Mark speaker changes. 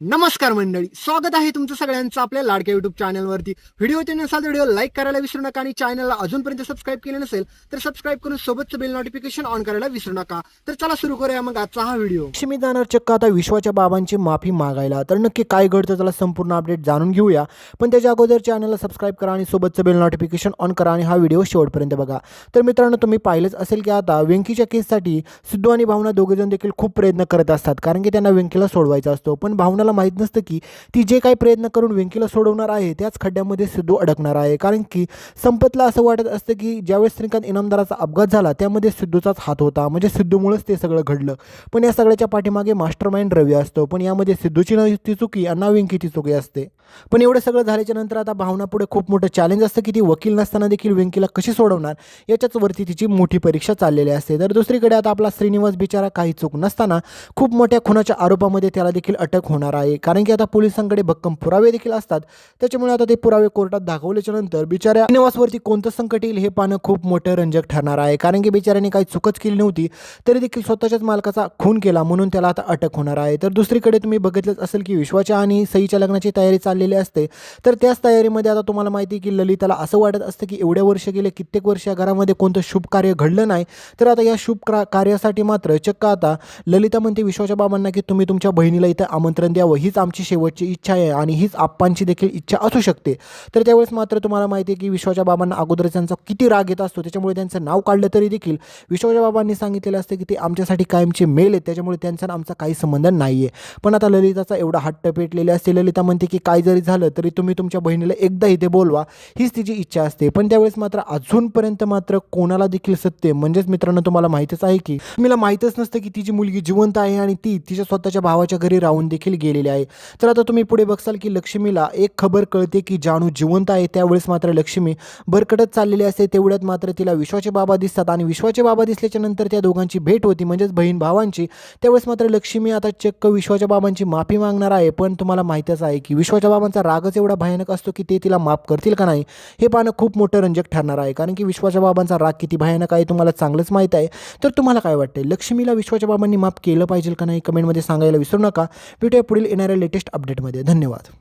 Speaker 1: नमस्कार मंडळी स्वागत आहे तुमचं सगळ्यांचं आपल्या लाडक्या युट्यूब चॅनलवरती व्हिडिओ ते नसाल तर व्हिडिओ लाईक करायला विसरू नका आणि चॅनलला अजूनपर्यंत सबस्क्राईब केलं नसेल तर सबस्क्राईब करून सोबतचं बेल नोटिफिकेशन ऑन करायला विसरू नका. तर चला सुरू करूया मग आजचा हा व्हिडिओ.
Speaker 2: लक्ष्मी जाणार चक्क आता विश्वाच्या बाबांची माफी मागायला. तर नक्की काय घडतं त्याला संपूर्ण अपडेट जाणून घेऊया. पण त्याच्या अगोदर चॅनलला सबस्क्राईब करा आणि सोबतचं बेल नोटिफिकेशन ऑन करा आणि हा व्हिडिओ शेवटपर्यंत बघा. तर मित्रांनो तुम्ही पाहिलंच असेल की आता वेंकीच्या केससाठी सिद्धू आणि भावना दोघेजण देखील खूप प्रयत्न करत असतात कारण की त्यांना वेंकीला सोडवायचा असतो. पण भावना त्याला माहीत नसतं की ती जे काही प्रयत्न करून वेंकीला सोडवणार आहे त्याच खड्ड्यामध्ये सिद्धू अडकणार आहे. कारण की संपतला असं वाटत असतं की ज्यावेळेस श्रीकांत इनामदाराचा अपघात झाला त्यामध्ये सिद्धूचाच हात होता. म्हणजे सिद्धूमुळेच ते सगळं घडलं. पण या सगळ्याच्या पाठीमागे मास्टर माइंड रवी असतो. पण यामध्ये सिद्धूची नसती चुकी अण्णा वेंकीची चुकी असते. पण एवढं सगळं झाल्याच्यानंतर आता भावना पुढे खूप मोठं चॅलेंज असतं की ती वकील नसताना देखील वेंकीला कशी सोडवणार? याच्याच वरती तिची मोठी परीक्षा चाललेली असते. तर दुसरीकडे आता आपला श्रीनिवास बिचारा काही चूक नसताना खूप मोठ्या खुनाच्या आरोपामध्ये त्याला देखील अटक होणार आहे. कारण की आता पोलिसांकडे भक्कम पुरावे देखील असतात. त्याच्यामुळे आता ते पुरावे कोर्टात दाखवल्याच्या नंतर बिचाऱ्या श्रीनिवासवरती कोणतं संकट येईल हे पाहणं खूप मोठं रंजक ठरणार आहे. कारण की बिचाऱ्याने काही चुकच केली नव्हती तरी देखील स्वतःच्याच मालकाचा खून केला म्हणून त्याला आता अटक होणार आहे. तर दुसरीकडे तुम्ही बघितलंच असेल की विश्वाच्या आणि सईच्या लग्नाची तयारी चाललेली असते. तर त्याच तयारीमध्ये आता तुम्हाला माहिती आहे की ललिताला असं वाटत असतं की एवढ्या वर्ष गेले कित्येक वर्ष या घरामध्ये कोणतं शुभ कार्य घडलं नाही. तर आता या शुभ कार्यासाठी मात्र चक्क आता ललिता म्हणते विश्वाच्या बाबांना की तुम्ही तुमच्या बहिणीला इथं आमंत्रण द्यावं हीच आमची शेवटची इच्छा आहे आणि हीच आप्पांची देखील इच्छा असू शकते. तर त्यावेळेस मात्र तुम्हाला माहिती आहे की विश्वाच्या बाबांना अगोदर त्यांचा किती राग येत असतो त्याच्यामुळे त्यांचं नाव काढलं तरी देखील विश्वाच्या बाबांनी सांगितलेलं असतं की ते आमच्यासाठी कायमचे मेल आहेत त्याच्यामुळे त्यांचा आमचा काही संबंध नाही आहे पण आता ललिताचा एवढा हट्ट पेटलेले असते ललिता म्हणते की काय जरी झालं तरी तुम्ही तुमच्या बहिणीला एकदा इथे बोलवा हीच तिची इच्छा असते. पण त्यावेळेस मात्र अजूनपर्यंत मात्र कोणाला देखील सत्य म्हणजेच मित्रांनो तुम्हाला माहीतच आहे की मला माहीतच नसतं की तिची मुलगी जिवंत आहे आणि ती तिच्या स्वतःच्या भावाच्या घरी राहून देखील गेली केलेली आहे. तर आता तुम्ही पुढे बघसाल की लक्ष्मीला एक खबर कळते की जानू जिवंत आहे. त्यावेळेस मात्र लक्ष्मी भरकटत चाललेली असते. तेवढ्यात मात्र तिला विश्वाचे बाबा दिसतात आणि विश्वाचे बाबा दिसल्याच्या नंतर त्या दोघांची भेट होती. म्हणजेच बहीण भावांची. त्यावेळेस मात्र लक्ष्मी आता चक्क विश्वाच्या बाबांची माफी मागणार आहे. पण तुम्हाला माहीतच आहे की विश्वाच्या बाबांचा रागच एवढा भयानक असतो की ते तिला माफ करतील का नाही हे पाहणं खूप मोठं रंजक ठरणार आहे. कारण की विश्वाच्या बाबांचा राग किती भयानक आहे तुम्हाला चांगलंच माहीत आहे. तर तुम्हाला काय वाटते लक्ष्मीला विश्वाच्या बाबांनी माफ केलं पाहिजे का नाही? कमेंटमध्ये सांगायला विसरू नका. भेटूया पुढील येणाऱ्या लेटेस्ट अपडेटमध्ये धन्यवाद.